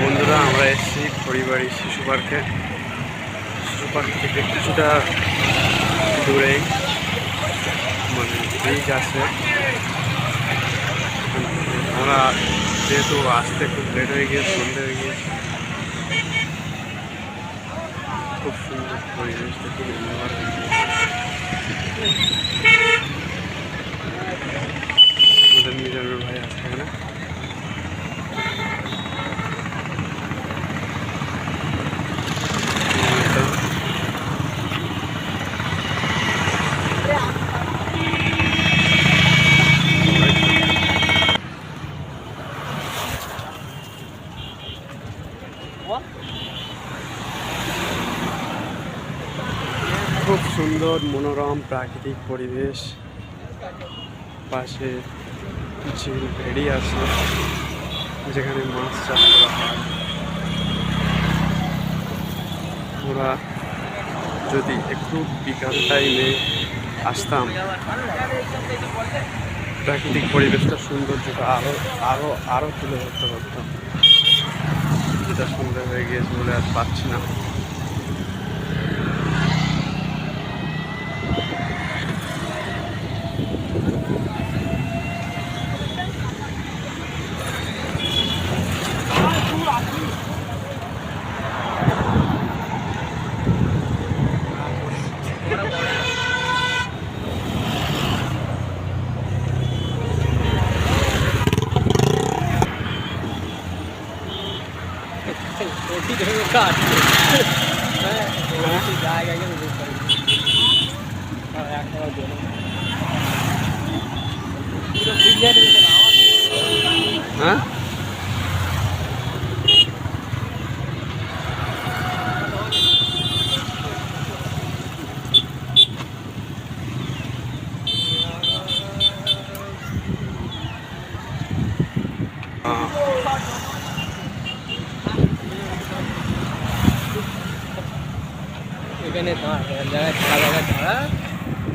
বন্ধুরা, আমরা এসেছি পরিবারের শিশু পার্কে। শিশু পার্ক থেকে কিছুটা দূরে মানে ব্রিজ আছে। আমরা যেহেতু আসতে খুব লেট হয়ে গিয়ে সন্ধে হয়ে গিয়েছে, খুব সুন্দর পরিবেশটা, খুব ধন্যবাদ আমাদের মিজানুর ভাই আছে এখানে খুব সুন্দর, মনোরম প্রাকৃতিক পরিবেশ। পাশে ঝিল ভেড়ি আছে, যেখানে মাছ চাষ করা হয়। ওরা যদি একটু বিকাল টাইমে আসতাম, প্রাকৃতিক পরিবেশটা সৌন্দর্যটা আরও আরও আরও তুলে ধরতে পারতাম। সুন্দর হয়ে গিয়েছে বলে আর পাচ্ছি না। ওটি ধরে কাজ হ্যাঁ ওটি জায়গা গেলে বুঝতে আর একটা জন্য হ্যাঁ Uh-huh. এখানে দাঁড়া দাঁড়া।